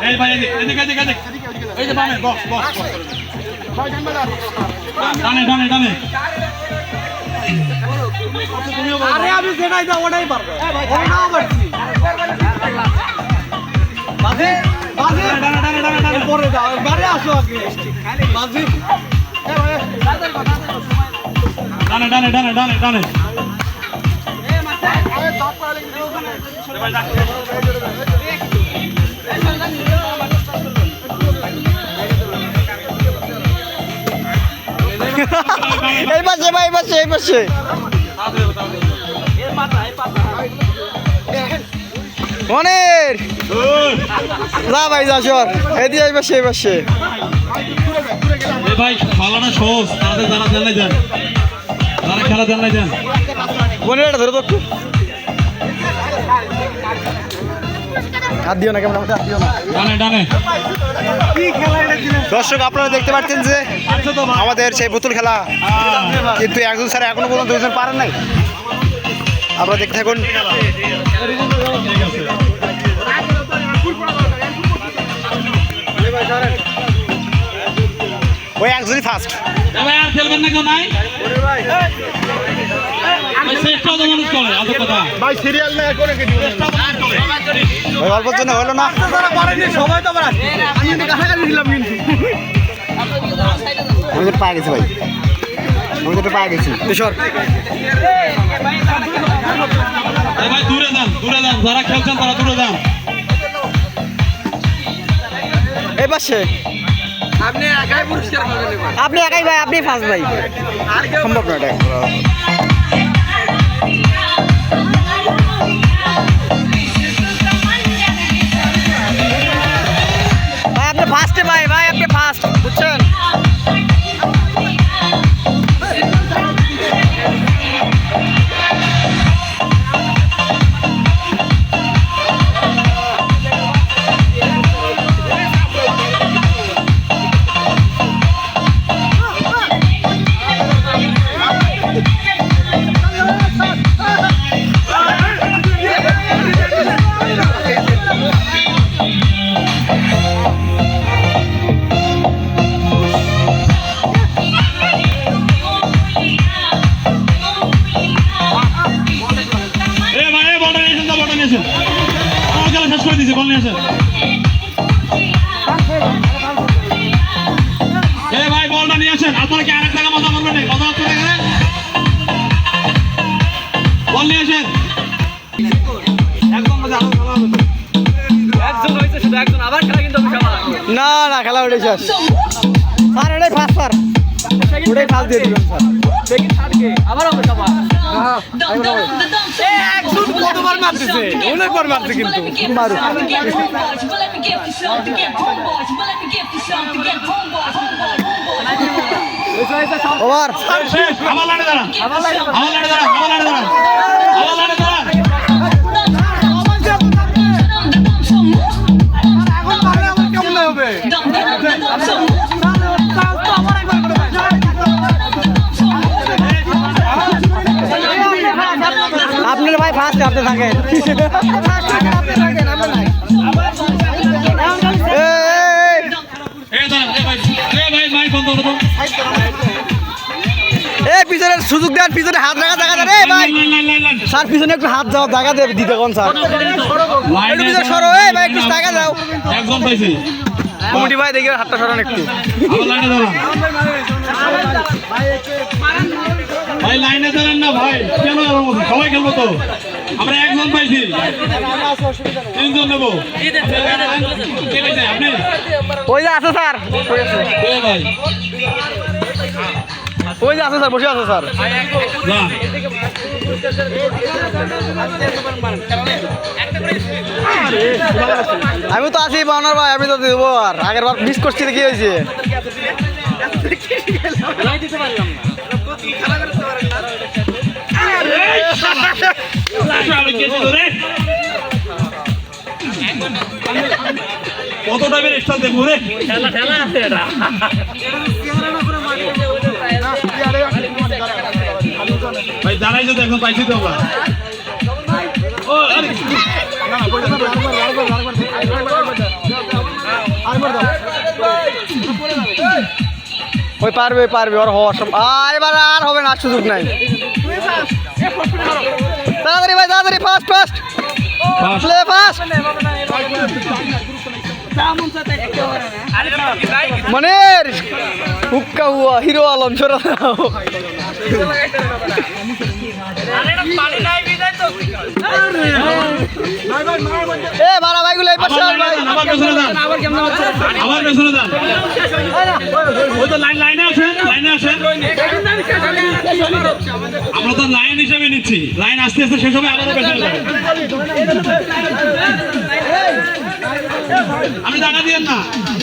এই ভাই এদিকে এদিকে এদিকে এদিকে এই যে বামে বক্স বক্স ডানে ডানে ডানে আরে আমি যেটাই দাও ওটাই পারব ওটাও পারছি বাজে বাজে ডানে ডানে ডানে ডানে পরে দাও বারে আসো আগে বাজে ডানে ডানে ডানে ডানে ডানে এই পাশে ভাই এই পাশে এই পাশে। মনের! যা ভাই যা সর। এদিকে এই পাশে এই পাশে। এই ভাই খেলাটা সহজ। তাদের যারা জানলে যান যারা খেলা জানলে যান এটা ধরে তো হাত দিও না কেমন হাত দিও না। ডানে ডানে। দর্শক আপনারা দেখতে পাচ্ছেন যে আমাদের সেই পুতুল খেলা কিন্তু একজন স্যার এখনও পর্যন্ত দুজন পারেন নাই। আপনারা দেখতে থাকুন। ওই একজনই ফার্স্ট খেলবেন না কেউ নাই? ভাই চেষ্টাও তো মানুষ করে আজব কথা। ভাই সিরিয়াল না করে ওই অল্পের জন্য হলো না? সবাই তো আমি কাছাকাছি ছিলাম কিন্তু। আমি তো পায়ে গেছি ভাই। আমি তো পায়ে গেছি সর ভাই দূরে যান দূরে যান। যারা খেলছেন তারা দূরে যান। এই পাশে। আপনি একাই পুরস্কার পাবেন আপনি একাই ভাই আপনি ফার্স্ট ভাই। সম্ভব না এটা। শেষ করে দিয়েছে বল নিয়েছেন এ ভাই বলটা নিয়ে আসেন আপনারা কি আরেক টাকা মজা করবেন? মজা হচ্ছে না এখানে? বল নিয়ে আসেন আরও না না খেলা উঠে শেষ স্যার এটাই ফার্স্ট স্যার। ওটাই ফার্স্ট দিয়ে দিবেন স্যার। আবার হবে সবার। একজন কতবার মারতেছে অনেকবার মারছে কিন্তু মারু। ওভার আমার লাইনে দাঁড়া আমার লাইনে দাঁড়া আমার লাইনে দাঁড়া আমার লাইনে দাঁড়ান ফার্স্ট আপনি থাকেন। এ দাঁড়ান এ ভাই এ ভাই মাইক বন্ধ করো তো এই। এই পিছনে সুযোগ দেন পিছনে হাত রাখা দেখা যায় রে ভাই স্যার পিছনে একটু হাত যাও দেখা দেবে দিতে কোন স্যার। একটু পিছনে সরো এই ভাই একটু টাকা দাও। একজন পাইছি কমিটি ভাই দেখি হাতটা সরান একটু। ভাই লাইনে দাঁড়ান না ভাই। কেন সবাই খেলব তো। আমরা একজন পাইছি। তিনজন নেব। ওই যে আছে স্যার। ভাই। ওই যে আছে স্যার বসে আছে স্যার। আমি তো আছি পাওনার ভাই আমি তো দেবো আর। আগের বার মিস করছি কি হয়েছে? কত ভাই তো পারবে পারবে ওর হওয়ার সময় আর এবার আর হবে না সুযোগ নাই। তাড়াতাড়ি ভাই তাড়াতাড়ি ফাস্ট ফাস্ট প্লে ফাস্ট মনের হুক্কা হুয়া হিরো আলম দাও এ মারা ভাইগুলো এই পাশে ভাই। আবার পেছনে যান আবার ওই তো লাইন লাইনে আসেন লাইনে আসেন। আমরা তো লাইন হিসেবে নিচ্ছি লাইন আস্তে আস্তে শেষ হবে আবারও বেশি আমি জানা দিয়েন না